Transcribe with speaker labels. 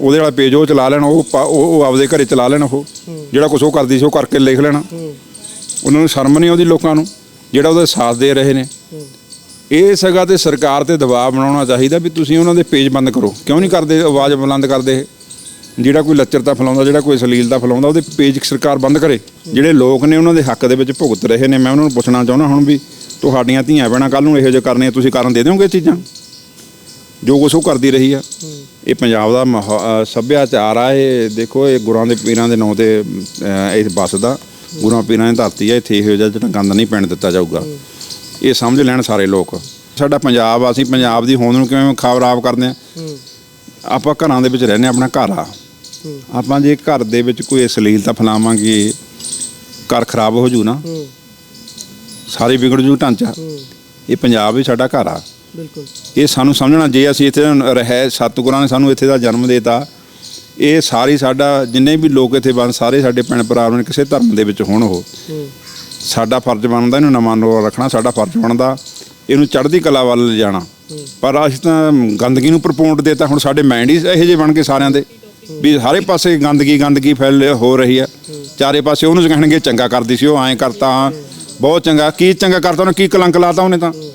Speaker 1: ਉਹਦੇ ਵਾਲਾ ਪੇਜ ਉਹ ਚਲਾ ਲੈਣ, ਉਹ ਪਾ- ਉਹ ਉਹ ਆਪਦੇ ਘਰੇ ਚਲਾ ਲੈਣ ਉਹ। ਜਿਹੜਾ ਕੁਝ ਉਹ ਕਰਦੀ ਸੀ, ਉਹ ਕਰਕੇ ਲਿਖ ਲੈਣਾ। ਉਹਨਾਂ ਨੂੰ ਸ਼ਰਮ ਨਹੀਂ ਆਉਂਦੀ ਲੋਕਾਂ ਨੂੰ, ਜਿਹੜਾ ਉਹਦਾ ਸਾਥ ਦੇ ਰਹੇ ਨੇ। ਇਹ ਸਗਾ ਤੇ ਸਰਕਾਰ ਤੇ ਦਬਾਅ ਬਣਾਉਣਾ ਚਾਹੀਦਾ ਵੀ ਤੁਸੀਂ ਉਹਨਾਂ ਦੇ ਪੇਜ ਬੰਦ ਕਰੋ। ਕਿਉਂ ਨਹੀਂ ਕਰਦੇ, ਆਵਾਜ਼ ਬੁਲੰਦ ਕਰਦੇ ਜਿਹੜਾ ਕੋਈ ਲੱਚਰਤਾ ਫੈਲਾਉਂਦਾ, ਜਿਹੜਾ ਕੋਈ ਅਸ਼ਲੀਲਤਾ ਫੈਲਾਉਂਦਾ, ਉਹਦੇ ਪੇਜ ਸਰਕਾਰ ਬੰਦ ਕਰੇ। ਜਿਹੜੇ ਲੋਕ ਨੇ ਉਹਨਾਂ ਦੇ ਹੱਕ ਦੇ ਵਿੱਚ ਭੁਗਤ ਰਹੇ ਨੇ। ਮੈਂ ਉਹਨਾਂ ਨੂੰ ਪੁੱਛਣਾ ਚਾਹੁੰਦਾ ਹੁਣ ਵੀ, ਤੁਹਾਡੀਆਂ ਧੀਆਂ ਭੈਣਾਂ ਕੱਲ ਨੂੰ ਇਹੋ ਜਿਹੇ ਕਰਨੇ ਤੁਸੀਂ ਕਰਨ ਦੇ ਦਿਓਗੇ ਇਹ ਚੀਜ਼ਾਂ? ਜੋ ਕੁਛ ਉਹ ਕਰਦੀ ਰਹੀ ਆ। ਇਹ ਪੰਜਾਬ ਦਾ ਸੱਭਿਆਚਾਰ ਆ ਇਹ ਦੇਖੋ ਇਹ ਗੁਰਾਂ ਦੇ ਪੀਰਾਂ ਦੇ ਨਾਂ ਤੇ ਅ, ਇਹ ਵੱਸਦਾ ਗੁਰਾਂ ਪੀਰਾਂ ਦੀ ਧਰਤੀ ਆ ਇੱਥੇ ਇਹੋ ਜਿਹਾ ਜਿਹੜਾ ਗੰਦ ਨਹੀਂ ਪੈਣ ਦਿੱਤਾ ਜਾਊਗਾ। ਇਹ ਸਮਝ ਲੈਣ ਸਾਰੇ ਲੋਕ। ਸਾਡਾ ਪੰਜਾਬ ਆ ਅਸੀਂ ਪੰਜਾਬ ਦੀ ਹੋਂਦ ਨੂੰ ਕਿਵੇਂ ਖਰਾਬ ਕਰਦੇ ਆ। ਆਪਾਂ ਘਰਾਂ ਦੇ ਵਿੱਚ ਰਹਿੰਦੇ ਆਪਣਾ ਘਰ ਆ। ਆਪਾਂ ਜੇ ਘਰ ਦੇ ਵਿੱਚ ਕੋਈ ਅਸ਼ਲੀਲਤਾ ਫੈਲਾਵਾਂਗੇ ਘਰ ਖਰਾਬ ਹੋ ਜੂ ਨਾ। ਸਾਰੇ ਵਿਗੜ ਜੂ ਢਾਂਚਾ। ਇਹ ਪੰਜਾਬ ਵੀ ਸਾਡਾ ਘਰ ਆ।
Speaker 2: ਬਿਲਕੁਲ।
Speaker 1: ਇਹ ਸਾਨੂੰ ਸਮਝਣਾ ਜੇ ਅਸੀਂ ਇੱਥੇ ਰਹਿ ਸਤਿਗੁਰਾਂ ਨੇ ਸਾਨੂੰ ਇੱਥੇ ਦਾ ਜਨਮ ਦਿੱਤਾ ਇਹ ਸਾਰੀ ਸਾਡਾ ਜਿੰਨੇ ਵੀ ਲੋਕ ਇੱਥੇ ਬਣ ਸਾਰੇ ਸਾਡੇ ਭੈਣ ਭਰਾ ਨੇ ਕਿਸੇ ਧਰਮ ਦੇ ਵਿੱਚ ਹੋਣ ਉਹ। ਸਾਡਾ ਫਰਜ਼ ਬਣਦਾ ਇਹਨੂੰ ਨਾ ਮਾਨੋ ਰੱਖਣਾ ਸਾਡਾ ਫਰਜ਼ ਬਣਦਾ ਇਹਨੂੰ ਚੜ੍ਹਦੀ ਕਲਾ ਵੱਲ ਲਿਜਾਣਾ। ਪਰ ਅਸੀਂ ਤਾਂ ਗੰਦਗੀ ਨੂੰ ਪ੍ਰਪੋਰਟ ਦੇਤਾ ਹੁਣ ਸਾਡੇ ਮਾਈਂਡ ਹੀ ਇਹੋ ਜਿਹੇ ਬਣ ਕੇ ਸਾਰਿਆਂ ਦੇ ਵੀ ਸਾਰੇ ਪਾਸੇ ਗੰਦਗੀ ਗੰਦਗੀ ਫੈਲ ਹੋ ਰਹੀ ਆ। ਚਾਰੇ ਪਾਸੇ ਉਹਨੂੰ ਕਹਿਣਗੇ ਚੰਗਾ ਕਰਦੀ ਸੀ ਉਹ ਐਂ ਕਰਤਾ ਬਹੁਤ ਚੰਗਾ ਕੀ ਚੰਗਾ ਕਰਤਾ ਉਹਨੇ ਕੀ ਕਲੰਕ ਲਾਤਾ ਉਹਨੇ ਤਾਂ।